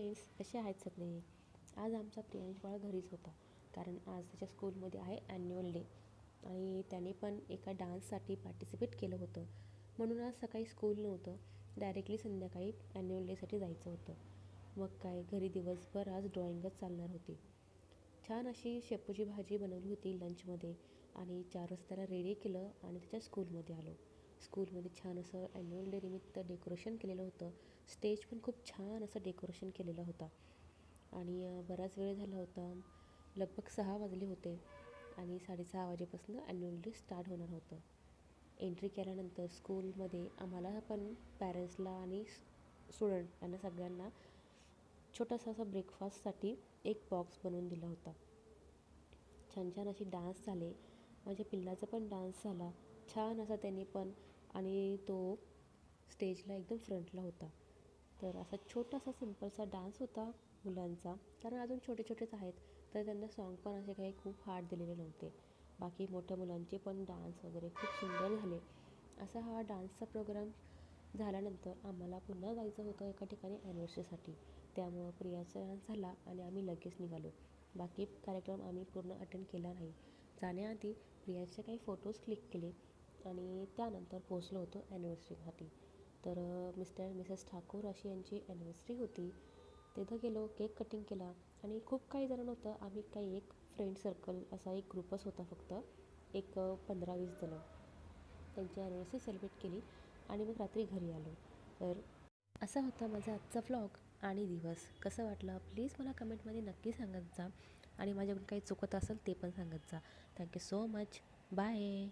Friends कसे आहेत सगळे. आज आमचा प्रियांश बाळ घरीच होता. कारण आज त्याच्या स्कूलमध्ये आहे ॲन्युअल डे आणि त्याने पण एका डान्ससाठी पार्टिसिपेट केलं होतं. म्हणून आज सकाळी स्कूल नव्हतं. डायरेक्टली संध्याकाळी ॲन्युअल डेसाठी जायचं होतं. मग काय घरी दिवसभर आज ड्रॉइंगच चालणार होती. छान अशी शेपूची भाजी बनवली होती लंचमध्ये आणि चार रस्त्याला रेडी केलं आणि त्याच्या स्कूलमध्ये आलो. स्कूलमध्ये छान असं ॲन्युअल डे निमित्त डेकोरेशन केलेलं होतं. स्टेज पण खूप छान असं डेकोरेशन केलेलं होता. आणि बराच वेळ झाला होता. लगभग सहा वाजले होते आणि साडेसहा वाजेपासून ॲन्युअल डे स्टार्ट होणार होतं. एंट्री केल्यानंतर स्कूलमध्ये आम्हाला पण पॅरेंट्सला आणि स्टुडंट यांना सगळ्यांना छोटासा असा ब्रेकफास्टसाठी एक बॉक्स बनवून दिला होता. छान छान असे डान्स झाले. माझ्या पिल्लाचा पण डान्स झाला. छान असा त्यांनी पण आणि तो स्टेजला एकदम फ्रंटला होता. तर असा छोटासा सिम्पलसा डान्स होता मुलांचा. कारण अजून छोटे छोटेच आहेत. तर त्यांना सॉन्ग पण असे काही खूप हार्ड दिलेले नव्हते. बाकी मोठ्या मुलांचे पण डान्स वगैरे खूप सुंदर झाले. असा हा डान्सचा प्रोग्राम झाल्यानंतर आम्हाला पुन्हा जायचं होतं एका ठिकाणी ॲनिव्हर्सरीसाठी त्यामुळं प्रियाचा डान्स झाला आणि आम्ही लगेच निघालो. बाकी कार्यक्रम आम्ही पूर्ण अटेंड केला नाही. जाण्याआधी प्रियाचे काही फोटोज क्लिक केले. आणि त्यानंतर पोचलो होतो ॲनिव्हर्सरीसाठी तर मिस्टर मिसेस ठाकूर अशी यांची ॲनिव्हर्सरी होती. तिथं गेलो केक कटिंग केला आणि खूप काही जण होतं आम्ही काही एक फ्रेंड सर्कल असा एक ग्रुपच होता फक्त. एक पंधरा वीस जणं. त्यांची ॲनिव्हर्सरी सेलिब्रेट केली आणि मग रात्री घरी आलो. तर असा होता माझा आजचा व्लॉग आणि दिवस. कसं वाटलं? प्लीज मला कमेंटमध्ये नक्की सांगत जा आणि माझ्याकडून काही चुकत असेल ते पण सांगत जा. Thank you so much bye